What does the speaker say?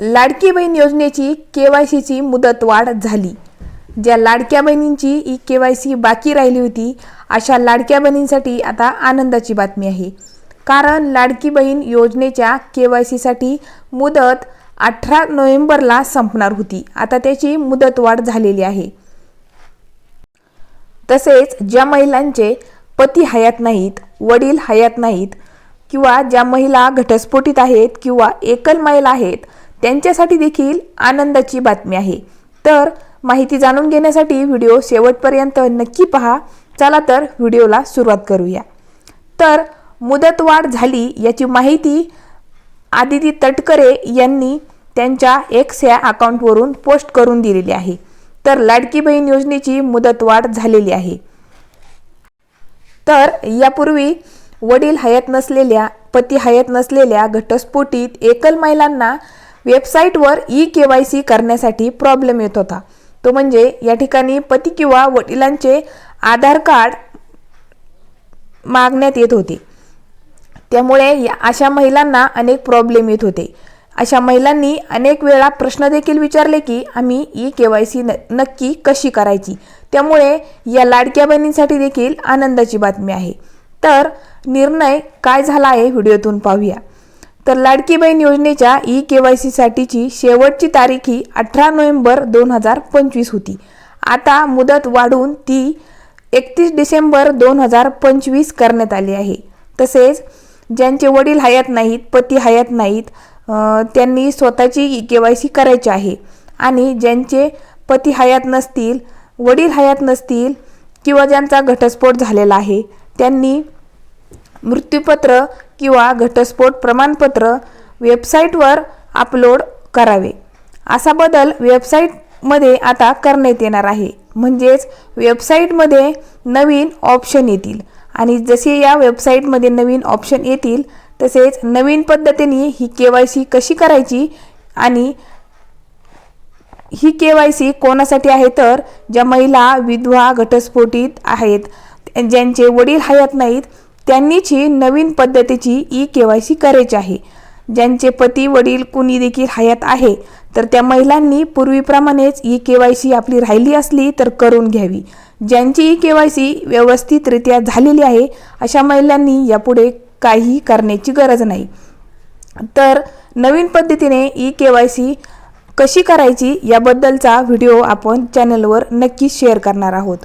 लाडकी बहीण योजनेची के वाय सीची मुदतवाढ झाली. ज्या लाडक्या बहिणींची ई के वाय सी बाकी राहिली होती अशा लाडक्या बहिणींसाठी आता आनंदाची बातमी आहे. कारण लाडकी बहीण योजनेच्या के वाय सीसाठी मुदत अठरा नोव्हेंबरला संपणार होती. आता त्याची मुदतवाढ झालेली आहे. तसेच ज्या महिलांचे पती हयात नाहीत वडील हयात नाहीत किंवा ज्या महिला घटस्फोटीत आहेत किंवा एकल महिला आहेत त्यांच्यासाठी देखील आनंदाची बातमी आहे. तर माहिती जाणून घेण्यासाठी व्हिडिओ शेवटपर्यंत नक्की पहा. चला तर व्हिडिओला सुरुवात करूया. तर मुदतवाढ झाली याची माहिती आदिती तटकरे यांनी त्यांच्या एक्स या अकाउंटवरून पोस्ट करून दिलेली आहे. तर लाडकी बहीण योजनेची मुदतवाढ झालेली आहे. तर यापूर्वी वडील हयात नसलेल्या पती हयात नसलेल्या घटस्फोटीत एकल महिलांना वेबसाईटवर ई के वाय सी करण्यासाठी प्रॉब्लेम येत होता. तो म्हणजे या ठिकाणी पती किंवा वडिलांचे आधार कार्ड मागण्यात येत होते. त्यामुळे या अशा महिलांना अनेक प्रॉब्लेम येत होते. अशा महिलांनी अनेक वेळा प्रश्न देखील विचारले की आम्ही ई के वाय सी न नक्की कशी करायची? त्यामुळे या लाडक्या बहिणींसाठी देखील आनंदाची बातमी आहे. तर निर्णय काय झाला आहे व्हिडिओतून पाहूया. तर लाडकी बहीण योजनेच्या ई के वाय सीसाठीची शेवटची तारीख ही अठरा नोव्हेंबर दोन हजार पंचवीस होती. आता मुदत वाढून ती एकतीस डिसेंबर दोन हजार पंचवीस करण्यात आली आहे. तसेच ज्यांचे वडील हयात नाहीत पती हयात नाहीत त्यांनी स्वतःची ई के वाय सी करायची आहे. आणि ज्यांचे पती हयात नसतील वडील हयात नसतील किंवा ज्यांचा घटस्फोट झालेला आहे त्यांनी मृत्यूपत्र किंवा घटस्फोट प्रमाणपत्र वेबसाईटवर अपलोड करावे. असा बदल वेबसाईटमध्ये आता करण्यात येणार आहे. म्हणजेच वेबसाईटमध्ये नवीन ऑप्शन येतील आणि जसे या वेबसाईटमध्ये नवीन ऑप्शन येतील तसेच नवीन पद्धतीने ही के वाय सी कशी करायची आणि ही के वाय सी कोणासाठी आहे तर ज्या महिला विधवा घटस्फोटित आहेत ज्यांचे वडील हयात नाहीत त्यांनीच ही नवीन पद्धतीची ई के वाय सी करायची आहे. ज्यांचे पती वडील कुणी देखील हयात आहे तर त्या महिलांनी पूर्वीप्रमाणेच ई के वाय सी आपली राहिली असली तर करून घ्यावी. ज्यांची ई के वाय सी व्यवस्थितरित्या झालेली आहे अशा महिलांनी यापुढे काही करण्याची गरज नाही. तर नवीन पद्धतीने ई के वाय सी कशी करायची याबद्दलचा व्हिडिओ आपण चॅनलवर नक्कीच शेअर करणार आहोत.